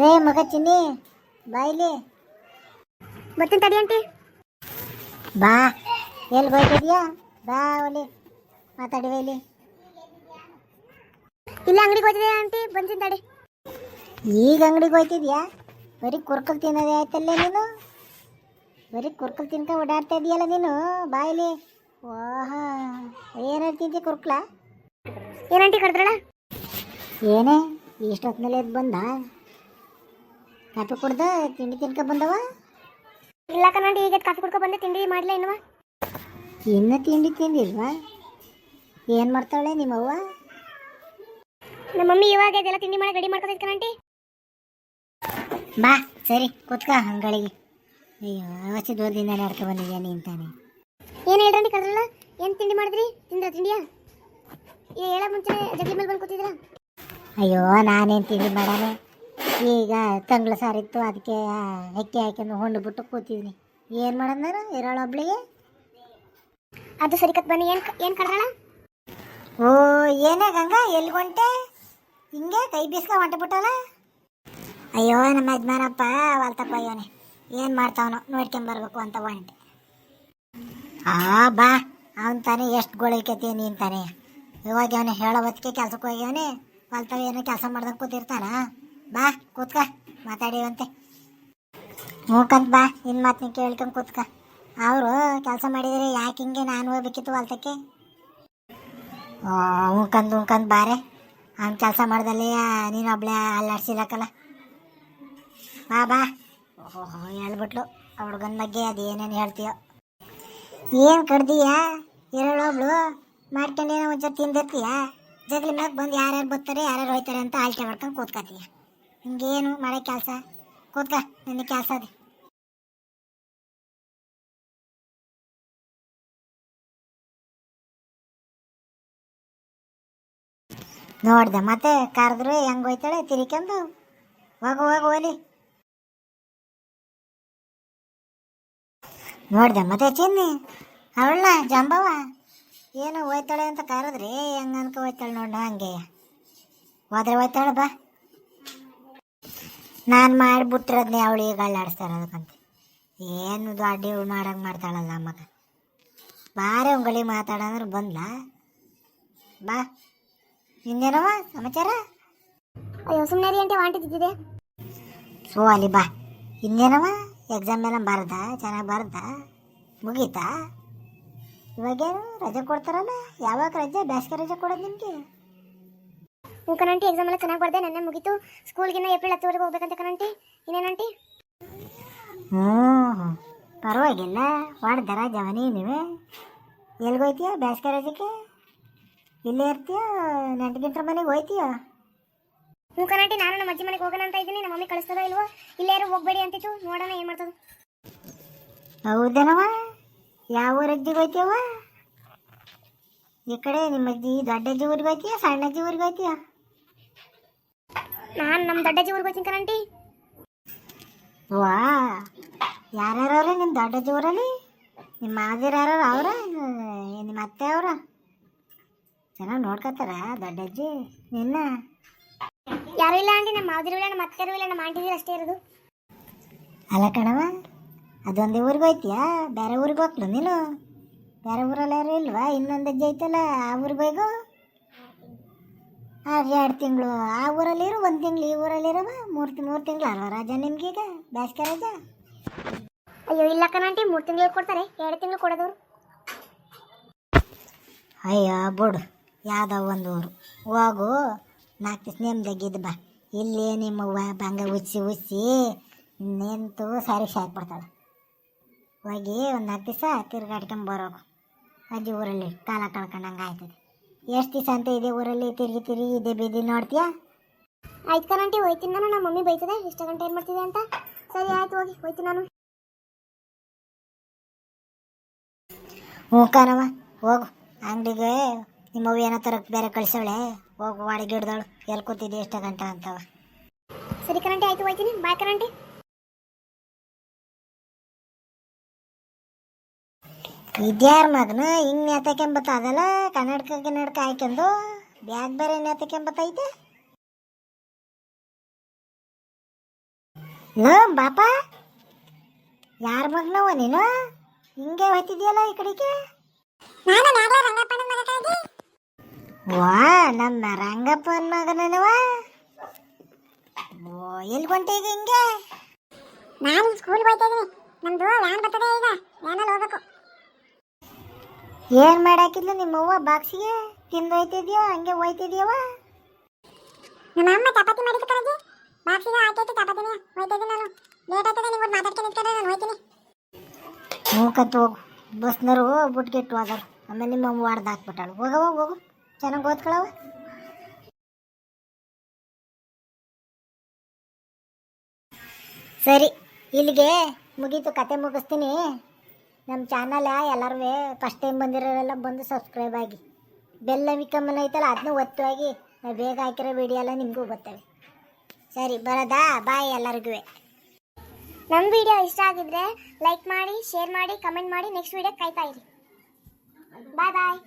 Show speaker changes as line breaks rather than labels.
ರೇ ಮಗ ಚಿನ್ನಿ ಬಾಯ್ಲಿ
ಬರ್ತೀನಿ ತಡಿ ಆಂಟಿ.
ಬಾ. ಎಲ್ಲಿ ಹೋಯ್ತಿದ್ಯಾ ಬಾ ಒಲಿ. ಮಾತಾಡಿ ಇಲ್ಲಿ.
ಇಲ್ಲ ಅಂಗಡಿಗೆ ಹೋಯ್ತಿದ್ಯಾ ಆಂಟಿ? ಬಂದಿನ ತಡಿ.
ಈಗ ಅಂಗಡಿಗೆ ಹೋಯ್ತಿದ್ಯಾ ಬರೀ ಕುರ್ಕಲ್ ತಿನ್ನೋದೇ ಆಯ್ತಲ್ಲ ನೀನು? ಬರೀ ಕುರ್ಕಲ್ ತಿನ್ಕ ಓಡಾಡ್ತಾ ಇದೀಯಲ್ಲ ನೀನು? ಬಾಯ್ಲಿ ಓಹಾ ಏನು ಹೇಳ್ತಿದ್ದೆ ಕುರ್ಕ್ಲ?
ಏನಂಟಿ ಕರೆದ್ರಲ್ಲ?
ಏನೇ ಇಷ್ಟೊತ್ತಿನಲ್ಲಿ ಬಂದ? ಕಾಫಿ ಕುಡ್ದ ತಿಂಡಿ ತಿನ್ಕ ಬಂದವ?
ಇಲ್ಲ ಕನ್ನಡ ಈಗ ಕಾಫಿ ಕುಡ್ಕೊ ಬಂದೆ ತಿಂಡಿ ಮಾಡ್ಲಾ ಏನವ
ಇನ್ನು ತಿಂಡಿ ತಿಂದಿಲ್ವಾ? ಏನು ಮಾಡ್ತಾಳೆ ನಿಮ್ಮವ್ವ?
ನಮ್ಮ ಮಮ್ಮಿ ಇವಾಗ ಇದೆಲ್ಲ ತಿಂಡಿ ಮಾಡಿ ರೆಡಿ ಮಾಡ್ಕೊತೈತೆ ಕಣಂಟಿ
ಬಾ ಸರಿ ಕೂತ್ಕ ಅಂಗಳಿಗೆ ಅಯ್ಯೋ ಅವಶ್ಯ ದೂರದಿಂದ ನಡ್ಕೊ ಬಂದಿದ್ಯಾ ನೀನ್ ತಾನೆ?
ಏನು ಹೇಳ್ರಿ ಕದ್ರಲ್ಲ ಏನು ತಿಂಡಿ ಮಾಡಿದ್ರಿ? ತಿಂದ್ರ ತಿಂಡಿಯಾ? ಏ ಹೇಳ ಮುಂಚೆ ಜಗ್ಲಿ ಮೇಲೆ ಬಂದು ಕೂತಿದ್ರ?
ಅಯ್ಯೋ ನಾನೇನು ತಿಂಡಿ ಮಾಡಾನೆ? ಈಗ ತಂಗ್ಳ ಸಾರಿತ್ತು, ಅದಕ್ಕೆ ಹೆಕ್ಕಿ ಹಾಕೊಂಡು ಹೊಂಡು ಬಿಟ್ಟು ಕೂತಿದ್ನಿ. ಏನು ಮಾಡೋದು ನಾನು? ಇರೋಳೊಬ್ಳಿಗೆ
ಅದು ಸರಿ ಕತ್ ಬನ್ನಿ, ಏನು ಏನು ಕರೆದ್ರಲ್ಲ
ಓ, ಏನೇ ಗಂಗಾ ಎಲ್ಲಿ ಹೊಂಟೆ? ಹಿಂಗೆ ಕೈ ಬೀಸ್ಕ ಹೊಂಟೆ ಬಿಟ್ಟಲ್ಲ ಅಯ್ಯೋ, ನಮ್ಮ ಯಜಮಾನಪ್ಪ, ವಾಲ್ತಪ್ಪ ಅಯ್ಯೋನೆ. ಏನು ಮಾಡ್ತಾವನೋ ನೋಡ್ಕೊಂಬರ್ಬೇಕು ಅಂತ ಹೊಂಟೆ. ಆ, ಬಾ. ಅವನ್ ತಾನೇ ಎಷ್ಟು ಗೋಳಿಕತಿ ನೀನು ತಾನೇ. ಇವಾಗ ಅವನು ಹೇಳೋ ಹೊತ್ತಿಗೆ ಕೆಲ್ಸಕ್ಕೆ ಹೋಗ್ಯವನೇ. ವಾಲ್ತವ ಏನೋ ಕೆಲಸ ಮಾಡ್ದಂಗೆ ಕೂತಿರ್ತಾನ. ಬಾ, ಕೂತ್ಕ, ಮಾತಾಡಿವಂತೆ. ನೋಡ್ಕಂತ ಬಾ ನಿನ್ನ ಮಾತನ್ನ ಕೇಳ್ಕೊಂಡು ಕೂತ್ಕ. ಅವರು ಕೆಲಸ ಮಾಡಿದರೆ ಯಾಕೆ ಹಿಂಗೆ ನಾನು ಹೋಗ್ಬೇಕಿತ್ತು ಹೊಲ್ತಕ್ಕೆ? ಉಂಕಂದು ಉಂಕಂದು ಬಾರೆ. ಅವ್ನು ಕೆಲಸ ಮಾಡ್ದಲ್ಲಿ ನೀನು ಒಬ್ಳೆ ಅಲ್ಲಾಡ್ಸಿಲ್ಲಕ್ಕಲ್ಲ ಬಾ ಬಾ. ಓಹೋ, ಹೇಳ್ಬಿಟ್ಲು. ಆ ಹುಡ್ಗನ ಬಗ್ಗೆ ಅದು ಏನೇನು ಹೇಳ್ತೀಯೋ. ಏನು ಕಡ್ದೀಯಾ ಎರಡೊಬ್ಳು ಮಾಡ್ಕೊಂಡೇನೋ ಒಂಚೂರು ತಿಂದಿರ್ತೀಯಾ? ಜಗ್ಲಿ ಮ್ಯಾಗ ಬಂದು ಯಾರ್ಯಾರು ಬರ್ತಾರೆ, ಯಾರ್ಯಾರು ಹೋಯ್ತಾರೆ ಅಂತ ಆಲ್ಟೆ ಮಾಡ್ಕೊಂಡು ಕೂತ್ಕೊತೀಯ ಹಿಂಗೇನು ಮಾಡೋ ಕೆಲಸ? ಕೂತ್ಕ ನಿನ್ನ ಕೆಲಸ ಅದು. ನೋಡ್ದೆ, ಮತ್ತೆ ಕರೆದ್ರು ಹೆಂಗ್ ಹೋಯ್ತಾಳೆ, ತಿರ್ಕೊಂಡು ಹೋಗು ಹೋಗು, ಹೋಲಿ. ನೋಡ್ದೆ, ಮತ್ತೆ ಚಿನ್ನಿ ಅವಳ ಜಂಬವ, ಏನು ಹೋಯ್ತಾಳೆ ಅಂತ ಕರೆದ್ರಿ ಹೆಂಗ ಅನ್ಕ ಹೋಯ್ತಾಳೆ ನೋಡ ಹಂಗೆ. ಹೋದ್ರೆ ಹೋಯ್ತಾಳೆ ಬಾ. ನಾನು ಮಾಡಿಬಿಟ್ರದ್ನೇ ಅವಳು ಈಗ ಅಲ್ಲಾಡಿಸ್ತಾರೆ ಅದಕ್ಕಂತ ಏನು ದೊಡ್ಡ ಇವಳು ಮಾಡಂಗೆ ಮಾಡ್ತಾಳಲ್ಲ ಮಗ. ಬಾರೆ ಉಂಗಳಿ ಮಾತಾಡಂದ್ರೆ ಬಂದ್ಲಾ? ಬಾ. ಇನ್ನೇನವ ಸಮಾಚಾರ?
ಅಯ್ಯೋ ಸುಮ್ಮನೆ ವಾಂಟಿ ತಿದ್ದಿದೆ.
ಸೊ ಅಲ್ಲಿ ಬಾ. ಇನ್ನೇನವ? ಎಕ್ಸಾಮ್ ಎಲ್ಲ ಬರ್ದ? ಚೆನ್ನಾಗಿ ಬರ್ದ? ಮುಗೀತಾ? ಇವಾಗೇನು ರಜೆ ಕೊಡ್ತಾರಲ್ಲ? ಯಾವಾಗ ರಜೆ? ಬೇಸಿಗೆ ರಜೆ ಕೊಡೋದು ನಿಮಗೆ?
ಹ್ಞೂ ಕಣಂಟಿ ಎಕ್ಸಾಮ್ ಎಲ್ಲ ಚೆನ್ನಾಗಿ ಬರ್ದೆ. ನೆನ್ನೆ ಮುಗೀತು. ಸ್ಕೂಲ್ಗಿನ್ನ ಏಪ್ರಿಲ್ ಹತ್ತುವರೆಗೆ ಹೋಗ್ಬೇಕಂತ ಕಣಂಟಿ. ಇನ್ನೇನಂಟಿ
ಹ್ಞೂ ಪರವಾಗಿಲ್ಲ. ದರ ಜವನಿ ನೀವೇ. ಎಲ್ಗೋಯ್ತೀಯ ಬೇಸಿಗೆ ರಜಕ್ಕೆ ಇಲ್ಲೇ ಇರ್ತೀಯ? ನೆಂಟಗಿಂಟ್ರ ಮನೆಗೆ ಹೋಯ್ತೀಯ?
ಹ್ಞೂ ಕಣಂಟಿ ನಾನು ನಮ್ಮ ಅಜ್ಜಿ ಮನೆಗೆ ಹೋಗೋಣ ಅಂತ ಇದ್ದೀನಿ. ನಮ್ಮ ಮಮ್ಮಿ ಕಳಿಸ್ತದ ಇಲ್ವೋ? ಇಲ್ಲೇ ಯಾರು ಹೋಗ್ಬೇಡಿ ಅಂತಿತ್ತು ನೋಡೋಣ ಏನು ಮಾಡ್ತದೆ.
ಹೌದನವ ಯಾವ ಊರ ಅಜ್ಜಿಗೆ ಹೋಯ್ತೀಯವ ಈ ಕಡೆ ನಿಮ್ಮ ಅಜ್ಜಿ ದೊಡ್ಡ ಅಜ್ಜಿ ಊರಿಗೆ ಹೋಯ್ತೀಯ ಸಣ್ಣ ಅಜ್ಜಿ ಊರಿಗೆ ಹೋಯ್ತೀಯ?
ನಾನು ನಮ್ಮ ದೊಡ್ಡಜ್ಜಿ ಊರಿಗೆ ಹೋಗ್ತೀನಿ ಕಣಂಟಿ.
ವಾ ಯಾರ್ಯಾರವ್ರೆ ನಿಮ್ಮ ದೊಡ್ಡಜ್ಜಿ ಊರಲ್ಲಿ? ನಿಮ್ಮ ಮಾದಿರ ಯಾರು ಅವ್ರ? ನಿಮ್ಮ ಅತ್ತೆ ಅವ್ರ? ಚೆನ್ನಾಗಿ ನೋಡ್ಕೋತಾರ ದೊಡ್ಡಜ್ಜಿ? ನಿನ್ನ?
ಯಾರು ಇಲ್ಲ ಆಂಟಿ ನಮ್ಮ ಮಾವದಿರು ಇಲ್ಲ ನಮ್ಮ ಅತ್ತೆರು ಇಲ್ಲ ನಮ್ಮ ಆಂಟಿದಿರು ಅಷ್ಟೇ ಇರೋದು.
ಅಲ್ಲ ಕಣವ ಅದೊಂದೇ ಊರಿಗೆ ಹೋಯ್ತೀಯಾ? ಬೇರೆ ಊರಿಗೆ ಹೋಗ್ಲು ನೀನು? ಬೇರೆ ಊರಲ್ಲಿ ಯಾರು ಇಲ್ವಾ? ಇನ್ನೊಂದು ಅಜ್ಜಿ ಐತಲ್ಲ ಆ ಊರಿಗೆ ಹೋಗು. ಎರಡು ತಿಂಗಳು. ಆ ಊರಲ್ಲಿರು ಒಂದು ತಿಂಗಳು ಈ ಊರಲ್ಲಿರವ ಮೂರು ಮೂರು ತಿಂಗಳು ಅಲ್ವಾ ರಜಾ ನಿಮ್ಗೀಗ? ಬೇಸಿಗೆ ರಾಜ?
ಅಯ್ಯೋ ಇಲ್ಲ ಕಣಂಟಿ ಮೂರು ತಿಂಗಳು ಕೊಡ್ತಾರೆ. ಎರಡು ತಿಂಗಳು ಕೊಡೋದವ್ರು.
ಅಯ್ಯೋ ಬಿಡು. ಯಾವುದೋ ಒಂದು ಊರು. ಹೋಗು. ನಾಲ್ಕು ದಿವಸ ನೆಮ್ಮದಿಗಿದ್ದು ಬಾ. ಇಲ್ಲಿ ನಿಮ್ಮವ್ವ ಬಂಗ ಉಚ್ಚಿ ಉಚ್ಚಿ ನಿಂತು ಸಾರಿ ಬಿಡ್ತಾಳೆ. ಹೋಗಿ ಒಂದು ನಾಲ್ಕು ದಿವಸ ತಿರ್ಗಾಡ್ಕೊಂಡ್ ಬರೋಕು. ಅಜ್ಜಿ ಊರಲ್ಲಿ ಕಾಲ ಕಳ್ಕೊಂಡಂಗೆ ಆಯ್ತದೆ. ಎಷ್ಟು ದಿವಸ ಅಂತ ಇದೆ ಊರಲ್ಲಿ, ತಿರುಗಿ ತಿರುಗಿ ಇದೆ ಬೀದಿ ನೋಡ್ತೀಯಾ?
ಆಯ್ತು ಕಣಂಟಿ ಹೋಯ್ತೀನಿ ನಾನು, ನಮ್ಮ ಮಮ್ಮಿ ಬೈತದೆ. ಇಷ್ಟು ಗಂಟೆ ಏನು ಮಾಡ್ತಿದೆ ಅಂತ? ಸರಿ, ಆಯ್ತು, ಹೋಗಿ ಹೋಯ್ತೀನಿ ನಾನು.
ಹ್ಞೂ ಹೋಗು. ಅಂಗಡಿಗೆ ನಿಮ್ಮವ್ವ ಏನೋ ತರ ಬೇರೆ ಕಳಿಸವಳೆ. ಹೋಗು ವಾಡಿಗೆ ಹಿಡ್ದಳು ಎಲ್ಲಿ ಕೂತಿದ್ದೆ ಎಷ್ಟು ಗಂಟೆ ಅಂತವ.
ಸರಿ ಕಣಂಟಿ ಆಯ್ತು, ಹೋಯ್ತೀನಿ. ಬಾಯ್ ಕಣಂಟಿ
ಇದ್ಯಾರ ಮಗನ ಹಿಂಗ್ ನೇತಕೆಂಬತ್ತದಲ್ಲ ಕನ್ನಡಕ ಕನ್ನಡಕ ಹಾಕ್ಯಂದು ಬ್ಯಾಗ್ ಬೇರೆ ನೇತಕೆಂಬತ್ತೈತೆ ನ ಬಾಪ! ಯಾರ ಮಗನವ ನೀನು? ಹಿಂಗೆ ಹೋಯ್ತಿದ್ಯಲ್ಲ ಈ ಕಡೆಗೆ? ವಾ ನಮ್ಮ ರಂಗಪ್ಪನ ಮಗನವ ಎಲ್ಲಿ ಹೊಂಟೆ ಈಗ ಹಿಂಗೆ?
ನಾನು ಸ್ಕೂಲ್ ಹೋಗ್ತಾ ಇದ್ದೀನಿ ನಮ್ದು ವ್ಯಾನ್ ಬರ್ತದೆ ಈಗ. ವ್ಯಾನಲ್ಲಿ ಹೋಗ್ಬೇಕು.
ಏನ್ ಮಾಡಾಕಿದ್ಲು ನಿಮ್ಮವ್ವ? ಬಾಕ್ಸಿಗೆ ತಿಂದು ಹೋಯ್ತಿದ್ಯೋ? ಹಂಗೆ ಹೋಯ್ತಿದ್ಯವ
ನಮ್ಮ ಅಮ್ಮ ಚಪಾತಿ ಮಾಡಿದ್ರು ಕಣಜಿ ಬಾಕ್ಸಿಗೆ ಹಾಕೈತಿ ಚಪಾತಿನೇ ಹೋಯ್ತಿದ್ದೆ ನಾನು. ಲೇಟ್ ಆಗ್ತದೆ ನೀವು ಮಾತಾಡ್ಕೊಂಡು ನಿಂತ್ಕೊಂಡ್ರೆ ನಾನು ಹೋಯ್ತೀನಿ.
ಮೂಕತ್ ಹೋಗು. ಬಸ್ನರು ಬುಟ್ಗೆಟ್ಟು ಹೋದರು ಆಮೇಲೆ ನಿಮ್ಮಮ್ಮ ವಾರ್ದ ಹಾಕ್ಬಿಟ್ಟಾಳು. ಹೋಗವ ಹೋಗು. ಚೆನ್ನಾಗಿ ಓದ್ಕೊಳವ ಸರಿ ಇಲ್ಲಿಗೆ ಮುಗೀತು ಕತೆ ಮುಗಿಸ್ತೀನಿ. ನಮ್ಮ ಚಾನಲ್ ಎಲ್ಲರೂ ಫಸ್ಟ್ ಟೈಮ್ ಬಂದಿರೋರೆಲ್ಲ ಬಂದು ಸಬ್ಸ್ಕ್ರೈಬ್ ಆಗಿ. ಬೆಲ್ಲ ಮಿಕ್ಕಮ್ಮನ ಐತಲ್ಲ ಅದನ್ನೂ ಒತ್ತು ನಾವು ಬೇಗ ಹಾಕಿರೋ ವಿಡಿಯೋ ಎಲ್ಲ ನಿಮಗೂ ಬರ್ತವೆ ಸರಿ, ಬರೋದಾ? ಬಾಯ್ ಎಲ್ಲರಿಗೂ.
ನಮ್ಮ ವಿಡಿಯೋ ಇಷ್ಟ ಆಗಿದ್ರೆ ಲೈಕ್ ಮಾಡಿ ಶೇರ್ ಮಾಡಿ ಕಮೆಂಟ್ ಮಾಡಿ ನೆಕ್ಸ್ಟ್ ವಿಡಿಯೋ ಕಾಯ್ತಾ ಇರಿ. ಬಾಯ್ ಬಾಯ್